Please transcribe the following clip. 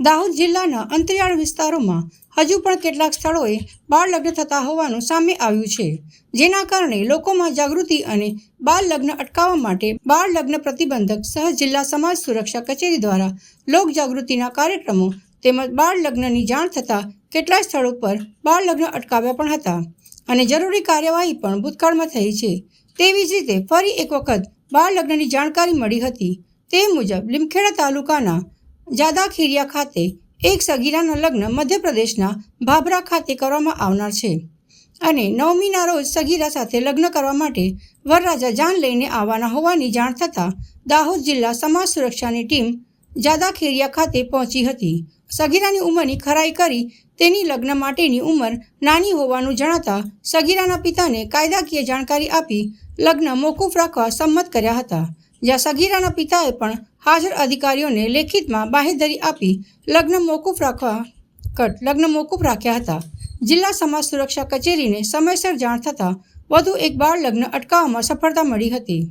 દાહોદ જિલ્લાના અંતરિયાળ વિસ્તારોમાં હજુ પણ કેટલાક સ્થળોએ બાળ લગ્ન થતા હોવાનું સામે આવ્યું છે. જેના કારણે લોકોમાં જાગૃતિ અને બાળ લગ્ન અટકાવવા માટે બાળ લગ્ન પ્રતિબંધક સહ જિલ્લા સમાજ સુરક્ષા કચેરી દ્વારા લોક જાગૃતિના કાર્યક્રમો તેમજ બાળ લગ્નની જાણ થતાં કેટલાય સ્થળો પર બાળ લગ્ન અટકાવ્યા પણ હતા અને જરૂરી કાર્યવાહી પણ ભૂતકાળમાં થઈ છે. તેવી જ રીતે ફરી એક વખત બાળ લગ્નની જાણકારી મળી હતી. તે મુજબ લીમખેડા તાલુકાના જાદા ખીરિયા ખાતે એક સગીરાના લગ્ન મધ્યપ્રદેશના ભાભરા ખાતે કરવામાં આવનાર છે. અને નવમીના રોજ સગીરા સાથે લગ્ન કરવા માટે વરરાજા જાન લઈને આવવાના હોવાની જાણ થતાં દાહોદ જિલ્લા સમાજ સુરક્ષાની ટીમ જાદા ખેરિયા ખાતે પહોંચી હતી. સગીરાની ઉંમરની ખરાઈ કરી તેની લગ્ન માટેની ઉંમર નાની હોવાનું જણાતા સગીરાના પિતાને કાયદાકીય જાણકારી આપી લગ્ન મોકૂફ રાખવા સંમત કર્યા હતા. જ્યાં સગીરાના પિતાએ પણ હાજર અધિકારીઓને લેખિતમાં બાહેધરી આપી લગ્ન મોકૂફ રાખવા કટ લગ્ન મોકૂફ રાખ્યા હતા. જિલ્લા સમાજ સુરક્ષા કચેરીને સમયસર જાણ થતાં વધુ એક બાળ લગ્ન અટકાવવામાં સફળતા મળી હતી.